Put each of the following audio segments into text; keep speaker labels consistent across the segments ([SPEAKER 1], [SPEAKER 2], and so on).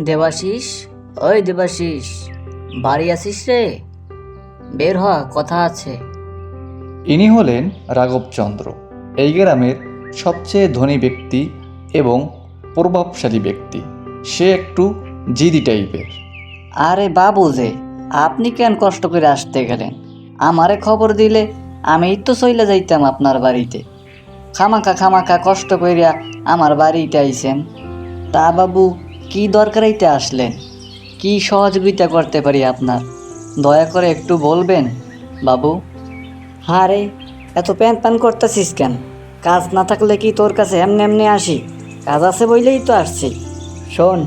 [SPEAKER 1] দেবাশিস ওই দেবাশিস বাড়ি আসিস রে? বের হ কথা আছে।
[SPEAKER 2] ইনি হলেন রাঘবচন্দ্র এই গ্রামের সবচেয়ে ধনী ব্যক্তি এবং প্রভাবশালী ব্যক্তি। সে একটু জিদি টাইপের।
[SPEAKER 1] আরে বাবু যে আপনি কেন কষ্ট করে আসতে গেলেন? আমারে খবর দিলে আমি তো চইলে যাইতাম আপনার বাড়িতে। খামাখা খামাখা কষ্ট কইরা আমার বাড়িতে আইছেন। তা বাবু কি দরকারাইতে আসলেন কি সহযোগিতা করতে পারি আপনার? দয়া করে একটু বলবেন বাবু। হ্যাঁ রে এত প্যান প্যান করতেছিস কেন? কাজ না থাকলে কি তোর কাছে এমনি এমনি আসি? কাজ আছে বইলেই তো আসছি। শোন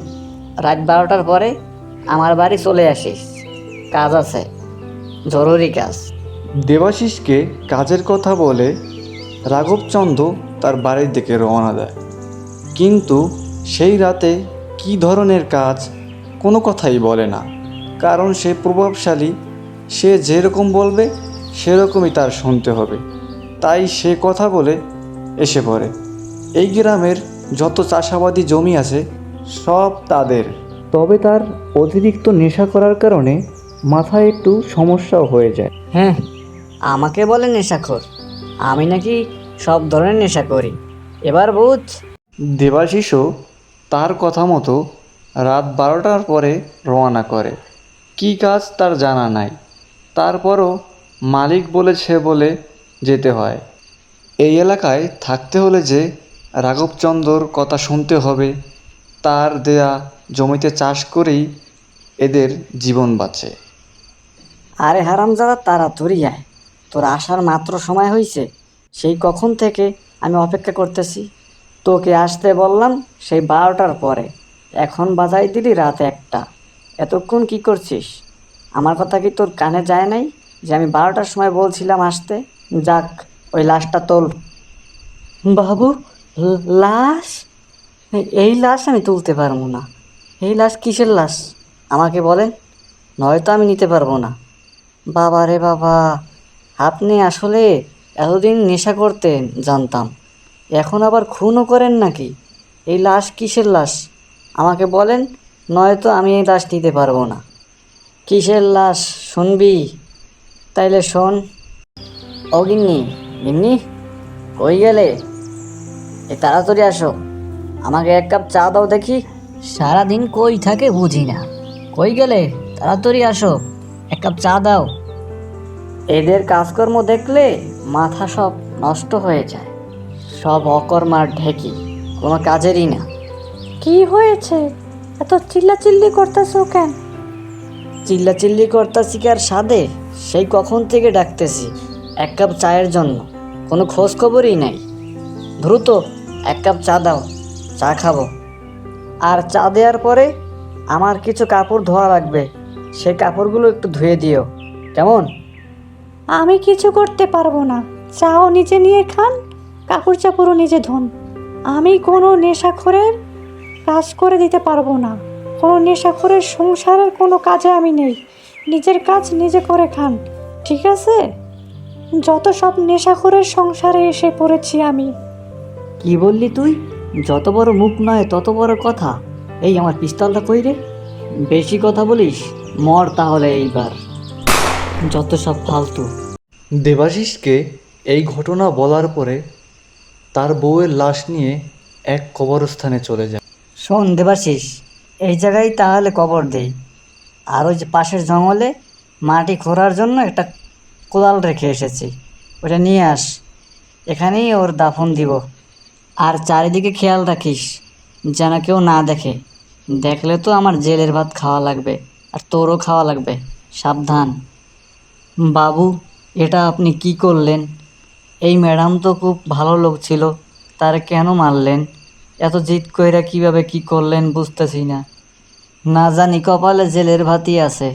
[SPEAKER 1] রাত বারোটার পরে আমার বাড়ি চলে আসিস। কাজ আছে জরুরি কাজ।
[SPEAKER 2] দেবাশিসকে কাজের কথা বলে রাঘবচন্দ্র তার বাড়ির দিকে রওনা দেয়। কিন্তু সেই রাতে কী ধরনের কাজ? কোনো কথাই বলে না। কারণ সে প্রভাবশালী। সে যেরকম বলবে সেরকমই তার শুনতে হবে। তাই সে কথা বলে এসে পড়ে। এই গ্রামের যত চাষাবাদী জমি আছে সব তাদের। তবে তার অতিরিক্ত নেশা করার কারণে মাথায় একটু সমস্যাও হয়ে যায়।
[SPEAKER 1] হ্যাঁ আমাকে বলে নেশাখোর। আমি নাকি সব ধরনের নেশা করি। এবার বুঝ।
[SPEAKER 2] দেবাশিসও তার কথা মতো রাত বারোটার পরে রওনা করে। কী কাজ তার জানা নাই। তারপরও মালিক বলেছে বলে যেতে হয়। এই এলাকায় থাকতে হলে যে রাঘবচন্দ্রর কথা শুনতে হবে, তার দেয়া জমিতে চাষ করেই এদের জীবন বাঁচে।
[SPEAKER 1] আরে হারামজাদা, তাড়াতাড়ি আয়। তোর আসার মাত্র সময় হয়েছে সেই কখন থেকে আমি অপেক্ষা করতেছি। তোকে আসতে বললাম সেই বারোটার পরে। এখন বাজাই দিলি রাত একটা। এতক্ষণ কি করছিস? আমার কথা কি তোর কানে যায় নাই যে আমি বারোটার সময় বলছিলাম আসতে? যাক, ওই লাশটা তোল। বাবু, লাশ? এই লাশ আমি তুলতে পারব না। এই লাশ কিসের লাশ? আমাকে বলেন, নয়তো আমি নিতে পারব না। বাবা রে বাবা, আপনি আসলে এতদিন নেশা করতেন, জানতাম। এখন আবার খুনও করেন নাকি? এই লাশ কিসের লাশ? আমাকে বলেন, নয়তো আমি এই লাশ নিতে পারব না। কিসের লাশ শুনবি? তাইলে শোন। ও গিন্নি গিন্নি, কই গেলে? এ তাড়াতাড়ি আসো। আমাকে এক কাপ চা দাও দেখি। সারাদিন কই থাকে বুঝি না। কই গেলে? তাড়াতাড়ি আসো। এক কাপ চা দাও। এদের কাজকর্ম দেখলে মাথা সব নষ্ট হয়ে যায়। সব অকর্মার ঢেকি কোনো কাজেরই না।
[SPEAKER 3] কি হয়েছে? এত চিল্লাচিল্লি করতেছো কেন?
[SPEAKER 1] চিল্লা চিল্লি করতেছি কি আর সাদে সেই কখন থেকে ডাকতেছি এক কাপ চায়ের জন্য। কোনো খোঁজ খবরই নাই। দ্রুত এক কাপ চা দাও চা খাব। আর চা দেওয়ার পরে আমার কিছু কাপড় ধোয়া লাগবে সেই কাপড়গুলো একটু ধুয়ে দিও। কেমন?
[SPEAKER 3] আমি কিছু করতে পারব না। চাও নিজে নিয়ে খান। কাপড় চাপড়ও নিজে ধন। আমি কোনো নেশাখোরের কাজ করে দিতে পারব না। কোনো নেশাখোরের সংসারের কোনো কাজে আমি নেই। নিজের কাজ নিজে করে খান ঠিক আছে? যত সব নেশাখোরের সংসারে এসে পড়েছি আমি।
[SPEAKER 1] কি বললি তুই? যত বড় মুখ নয় তত বড় কথা। এই আমার পিস্তলটা কই রে? বেশি কথা বলিস মর তাহলে এইবার। যত সব ফালতু।
[SPEAKER 2] দেবাশিসকে এই ঘটনা বলার পরে তার বউয়ের লাশ নিয়ে এক কবরস্থানে চলে যায়।
[SPEAKER 1] শোন দেবাশিস, এই জায়গায় তাহলে কবর দেই। আর ওই যে পাশের জঙ্গলে মাটি খোঁড়ার জন্য একটা কোদাল রেখে এসেছি। ওটা নিয়ে আস। এখানেই ওর দাফন দিব। আর চারিদিকে খেয়াল রাখিস, যেন কেউ না দেখে। দেখলে তো আমার জেলের ভাত খাওয়া লাগবে, আর তোরও খাওয়া লাগবে। সাবধান। বাবু, এটা আপনি কি করলেন? এই ম্যাডাম তো খুব ভালো লোক ছিল, তার কেন মারলেন? এত জিদ কইরা কীভাবে কি করলেন বুঝতেছি না। না জানি কপালে জেলের ভাতি আছে,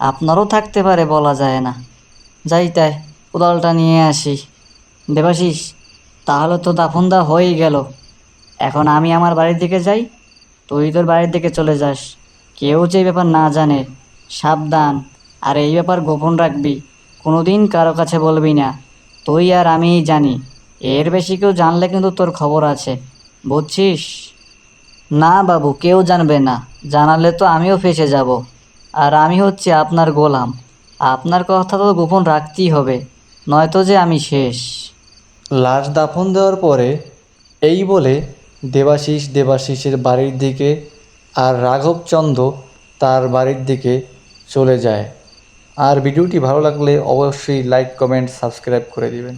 [SPEAKER 1] আপনারও থাকতে পারে বলা যায় না। যাই তাই, কোদালটা নিয়ে আসি। দেবাশিস, তাহলে তো দাফন দা হয়েই গেল। এখন আমি আমার বাড়ির দিকে যাই, তুই তোর বাড়ির দিকে চলে যাস। কেউ যে ব্যাপার না জানে, সাবধান। আর এই ব্যাপার গোপন রাখবি, কোনোদিন কারও কাছে বলবি না। তুই আর আমিই জানি। এর বেশি কেউ জানলে কিন্তু তোর খবর আছে। বুঝছিস? না বাবু, কেউ জানবে না। জানালে তো আমিও ফেসে যাব। আর আমি হচ্ছে আপনার গোলাম। আপনার কথা তো গোপন রাখতেই হবে। নয়তো যে আমি শেষ।
[SPEAKER 2] লাশ দাফন দেওয়ার পরে এই বলে দেবাশিস দেবাশিসের বাড়ির দিকে আর রাঘবচন্দ্র তার বাড়ির দিকে চলে যায়। আর ভিডিওটি ভালো লাগলে অবশ্যই লাইক কমেন্ট সাবস্ক্রাইব করে দিবেন।